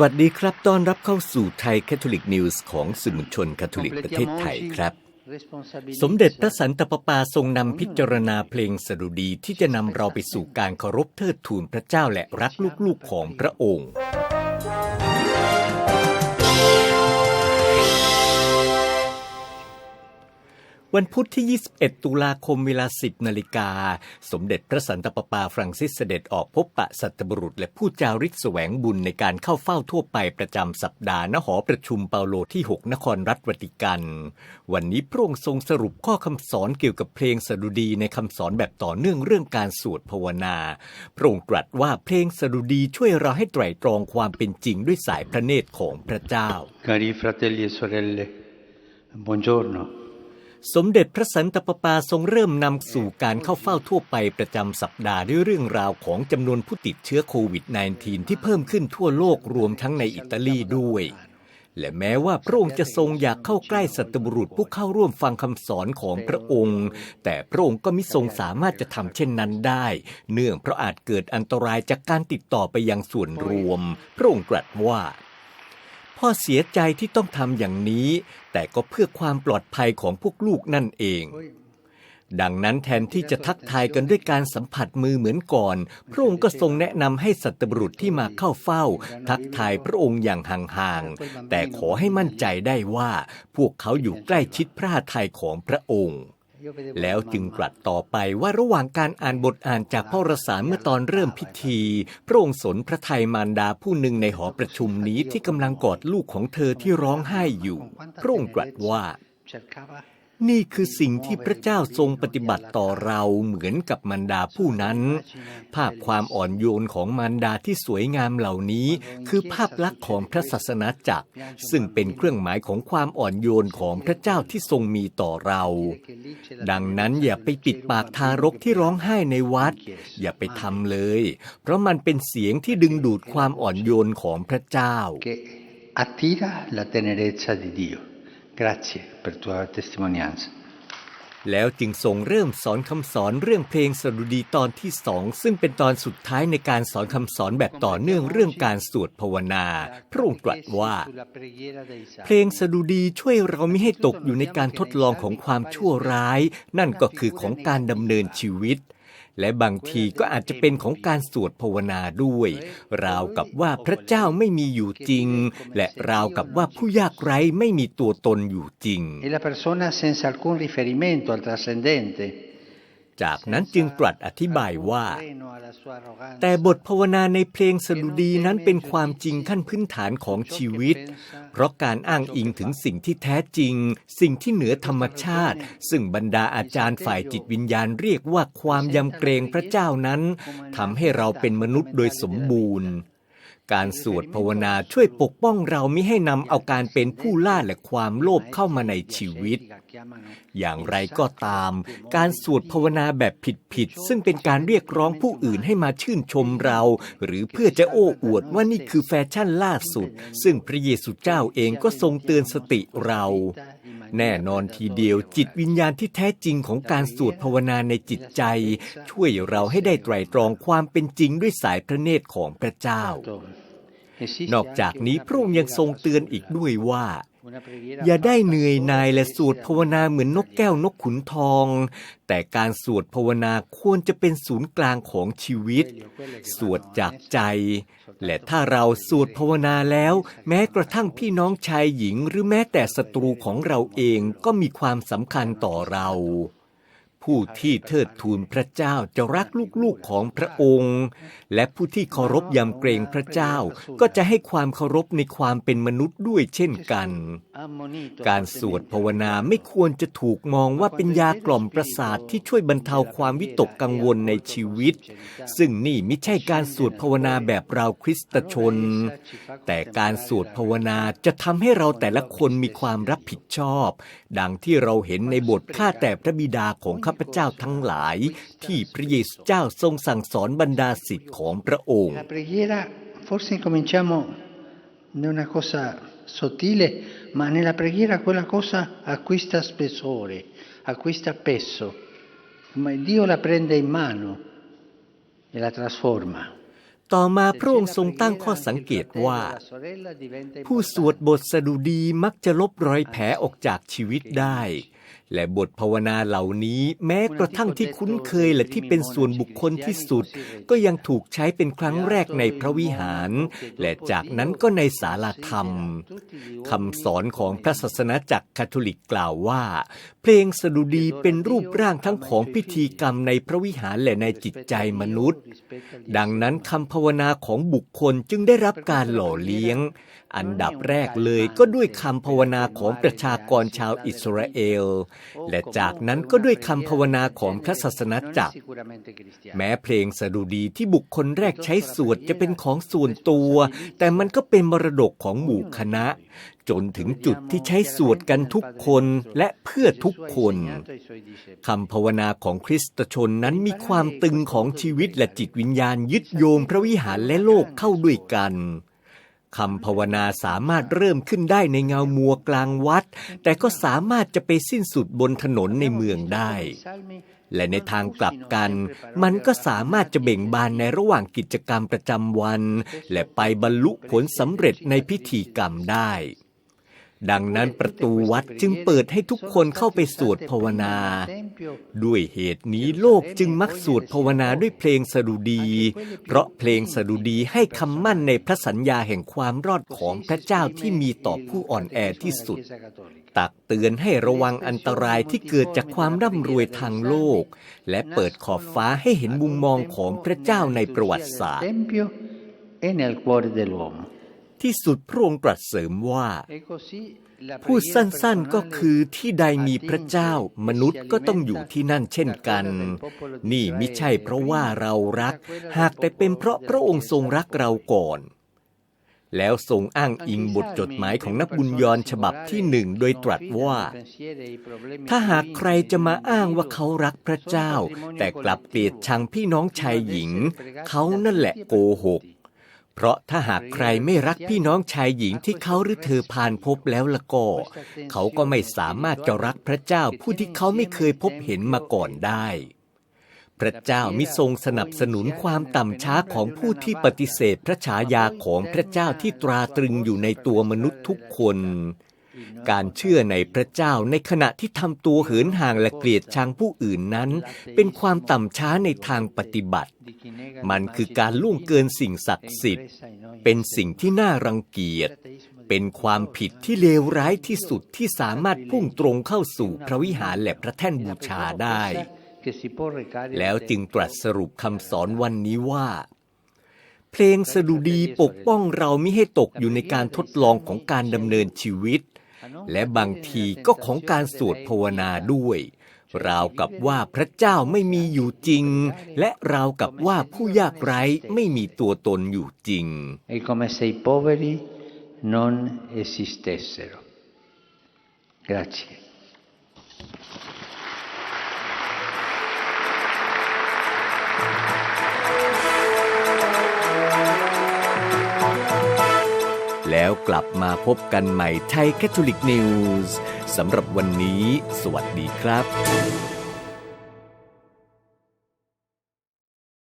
วัสดีครับ ต้อนรับเข้าสู่ไทยแคทอลิกนิวส์ของสื่อมวลชนคาทอลิกประเทศไทยครับ สมเด็จพระสันตะปาปาทรงนำพิจารณาเพลงสดุดีที่จะนำเราไปสู่การเคารพเทิดทูนพระเจ้าและรักลูกๆของพระองค์ วันพุธที่ 21 ตุลาคมเวลา 10 นาฬิกา สมเด็จพระสันตะปาปาฟรังซิสเสด็จออกพบปะสัตบุรุษ และผู้จาริกแสวงบุญในการเข้าเฝ้าทั่วไปประจำสัปดาห์ณหอประชุมเปาโลที่ 6 นครรัฐวติกัน วันนี้พระองค์ทรงสรุปข้อคำสอนเกี่ยวกับเพลงสดุดีในคำสอนแบบต่อเนื่องเรื่องการสวดภาวนา พระองค์ตรัสว่าเพลงสดุดีช่วยเราให้ไตร่ตรองความเป็นจริงด้วยสายพระเนตรของพระเจ้า Cari fratelli e sorelle, buongiorno. สมเด็จพระสันตะปาปาทรงเริ่มนำสู่การเข้าเฝ้าทั่วไปประจำสัปดาห์ด้วยเรื่องราวของจำนวนผู้ติดเชื้อโควิด -19 ที่เพิ่มขึ้นทั่วโลกรวมทั้งในอิตาลีด้วย และแม้ว่าพระองค์จะทรงอยากเข้าใกล้สัตบุรุษผู้เข้าร่วมฟังคำสอนของพระองค์ แต่พระองค์ก็มิทรงสามารถจะทำเช่นนั้นได้ เนื่องเพราะอาจเกิดอันตรายจากการติดต่อไปยังส่วนรวม พระองค์ตรัสว่า พ่อเสียใจที่ต้องทำอย่างนี้ แต่ก็เพื่อความปลอดภัยของพวกลูกนั่นเอง ดังนั้นแทนที่จะทักทายกันด้วยการสัมผัสมือเหมือนก่อน พระองค์ก็ทรงแนะนำให้สัตบุรุษที่มาเข้าเฝ้า ทักทายพระองค์อย่างห่างๆแต่ขอให้มั่นใจได้ว่า พวกเขาอยู่ใกล้ชิดพระทัยของพระองค์ แล้วจึงตรัสต่อไปว่าระหว่างการอ่านบทอ่านจากพระรสารเมื่อตอนเริ่มพิธี พระองค์สนพระทัยมารดาผู้หนึ่งในหอประชุมนี้ที่กำลังกอดลูกของเธอที่ร้องไห้อยู่ พระองค์ตรัสว่า Cercava นี่คือสิ่งที่พระเจ้าทรงปฏิบัติต่อเราเหมือนกับมารดาผู้นั้น ภาพความอ่อนโยนของมารดาที่สวยงามเหล่านี้ คือภาพลักษณ์ของพระศาสนาจักร ซึ่งเป็นเครื่องหมายของความอ่อนโยนของพระเจ้าที่ทรงมีต่อเรา ดังนั้นอย่าไปปิดปากทารกที่ร้องไห้ในวัด อย่าไปทำเลย เพราะมันเป็นเสียงที่ดึงดูดความอ่อนโยนของพระเจ้า attira la tenerezza di Dio. Grazie per tua testimonianza. แล้วจึงทรงเริ่มสอนคำสอนเรื่องเพลงสดุดีตอนที่สองซึ่งเป็นตอนสุดท้ายในการสอนคำสอนแบบต่อเนื่องเรื่องการสวดภาวนา พระองค์ตรัสว่า เพลงสดุดีช่วยเราไม่ให้ตกอยู่ในการทดลองของความชั่วร้าย นั่นก็คือของการดำเนินชีวิต และบางทีก็อาจจะเป็นของการสวดภาวนาด้วย ราวกับว่าพระเจ้าไม่มีอยู่จริง และราวกับว่าผู้ยากไร้ไม่มีตัวตนอยู่จริง E la persona senza alcun riferimento al trascendente. จากนั้นจึงตรัสอธิบายว่า แต่บทภาวนาในเพลงสดุดีนั้นเป็นความจริงขั้นพื้นฐานของชีวิต เพราะการอ้างอิงถึงสิ่งที่แท้จริง สิ่งที่เหนือธรรมชาติ ซึ่งบรรดาอาจารย์ฝ่ายจิตวิญญาณเรียกว่าความยำเกรงพระเจ้านั้นทำให้เราเป็นมนุษย์โดยสมบูรณ์ การสวดภาวนาช่วยปกป้องเราไม่ให้นำเอาการเป็นผู้ล่าและความโลภเข้ามาในชีวิต อย่างไรก็ตาม การสวดภาวนาแบบผิดๆซึ่งเป็นการเรียกร้องผู้อื่นให้มาชื่นชมเรา หรือเพื่อจะโอ้อวดว่านี่คือแฟชั่นล่าสุด ซึ่งพระเยซูเจ้าเองก็ทรงเตือนสติเรา แน่นอนทีเดียว จิตวิญญาณที่แท้จริงของการสวดภาวนาในจิตใจ ช่วยเราให้ได้ไตร่ตรองความเป็นจริงด้วยสายพระเนตรของพระเจ้า นอกจากนี้พระองค์ยังทรงเตือนอีกด้วยว่า อย่าได้เหนื่อยนายและสวดภาวนาเหมือนนกแก้วนกขุนทอง แต่การสวดภาวนาควรจะเป็นศูนย์กลางของชีวิต สวดจากใจ และถ้าเราสวดภาวนาแล้ว แม้กระทั่งพี่น้องชายหญิง หรือแม้แต่ศัตรูของเราเองก็มีความสำคัญต่อเรา ผู้ที่เทิดทูนพระเจ้าจะรักลูกๆของพระองค์ และผู้ที่เคารพยำเกรงพระเจ้า ก็จะให้ความเคารพในความเป็นมนุษย์ด้วยเช่นกัน การสวดภาวนาไม่ควรจะถูกมองว่าเป็นยากล่อมประสาทที่ช่วยบรรเทาความวิตกกังวลในชีวิต ซึ่งนี่ไม่ใช่การสวดภาวนาแบบเราคริสตชน แต่การสวดภาวนาจะทำให้เราแต่ละคนมีความรับผิดชอบ ดังที่เราเห็นในบทข้าแต่พระบิดาของข้าพเจ้าทั้งหลาย ที่พระเยซูเจ้าทรงสั่งสอนบรรดาศิษย์ของพระองค์ La preghiera, forse cominciamo da una cosa sottile, ma nella preghiera quella cosa acquista spessore, acquista peso. Ma Dio la prende in mano e la trasforma. ต่อมาพระองค์ทรงตั้งข้อสังเกตว่า ผู้สวดบทสดุดีมักจะลบรอยแผลออกจากชีวิตได้ และบทภาวนาเหล่านี้แม้กระทั่งที่คุ้นเคยและที่เป็นส่วนบุคคลที่สุด ก็ยังถูกใช้เป็นครั้งแรกในพระวิหาร และจากนั้นก็ในศาลาธรรมคำสอนของพระศาสนาจักรคาทอลิกกล่าวว่า เพลงสดุดีเป็นรูปร่างทั้งของพิธีกรรมในพระวิหารและในจิตใจมนุษย์ ดังนั้นคำภาวนาของบุคคลจึงได้รับการหล่อเลี้ยง อันดับแรกเลยก็ด้วยคำภาวนาของประชากรชาวอิสราเอลและจากนั้นก็ด้วยคำภาวนาของพระศาสนาจักร แม้เพลงสดุดีที่บุคคลแรกใช้สวดจะเป็นของส่วนตัว แต่มันก็เป็นมรดกของหมู่คณะ จนถึงจุดที่ใช้สวดกันทุกคนและเพื่อทุกคนคำภาวนาของคริสตชนนั้นมีความตึงของชีวิตและจิตวิญญาณยึดโยงพระวิหารและโลกเข้าด้วยกัน คำภาวนาสามารถเริ่มขึ้นได้ในเงามัวกลางวัด แต่ก็สามารถจะไปสิ้นสุดบนถนนในเมืองได้ และในทางกลับกัน มันก็สามารถจะเบ่งบานในระหว่างกิจกรรมประจำวัน และไปบรรลุผลสำเร็จในพิธีกรรมได้ ดังนั้นประตูวัดจึงเปิดให้ทุกคนเข้าไปสวดภาวนา ด้วยเหตุนี้โลกจึงมักสวดภาวนาด้วยเพลงสดุดี เพราะเพลงสดุดีให้คำมั่นในพระสัญญาแห่งความรอดของพระเจ้าที่มีต่อผู้อ่อนแอที่สุด ตักเตือนให้ระวังอันตรายที่เกิดจากความร่ำรวยทางโลก และเปิดขอบฟ้าให้เห็นมุมมองของพระเจ้าในประวัติศาสตร์ Tempio e nel cuore dell'uomo. ที่สุดพระองค์ตรัสเสริมว่า E così la พูด preghiera สั้นๆก็ personale คือที่ใดมีพระเจ้ามนุษย์ก็ต้องอยู่ที่นั่นเช่นกัน นี่ไม่ใช่เพราะว่าเรารัก หากแต่เป็นเพราะพระองค์ทรงรักเราก่อน แล้วทรงอ้างอิงบทจดหมายของนักบุญยอนฉบับที่หนึ่งโดยตรัสว่า ถ้าหากใครจะมาอ้างว่าเขารักพระเจ้า แต่กลับเกลียดชังพี่น้องชายหญิง เขานั่นแหละโกหก เพราะถ้าหากใครไม่รักพี่น้องชายหญิงที่เขาหรือเธอผ่านพบแล้วละก็ เขาก็ไม่สามารถจะรักพระเจ้าผู้ที่เขาไม่เคยพบเห็นมาก่อนได้ พระเจ้ามิทรงสนับสนุนความต่ำช้าของผู้ที่ปฏิเสธพระฉายาของพระเจ้าที่ตราตรึงอยู่ในตัวมนุษย์ทุกคน การเชื่อในพระเจ้าในขณะที่ทำตัวเหินห่างและเกลียดชังผู้อื่นนั้น เป็นความต่ำช้าในทางปฏิบัติ มันคือการล่วงเกินสิ่งศักดิ์สิทธิ์ เป็นสิ่งที่น่ารังเกียจ เป็นความผิดที่เลวร้ายที่สุดที่สามารถพุ่งตรงเข้าสู่พระวิหารและพระแท่นบูชาได้ แล้วจึงตรัสสรุปคำสอนวันนี้ว่าเพลงสดุดีปกป้องเราไม่ให้ตกอยู่ในการทดลองของการดำเนินชีวิต และบางทีก็ของการสวดภาวนาด้วย ราวกับว่าพระเจ้าไม่มีอยู่จริง และราวกับว่าผู้ยากไร้ไม่มีตัวตนอยู่จริง È come se i poveri non esistessero. Grazie. แล้วกลับมาพบกันใหม่ไทยแคทอลิกนิวส์สำหรับวันนี้ สวัสดีครับ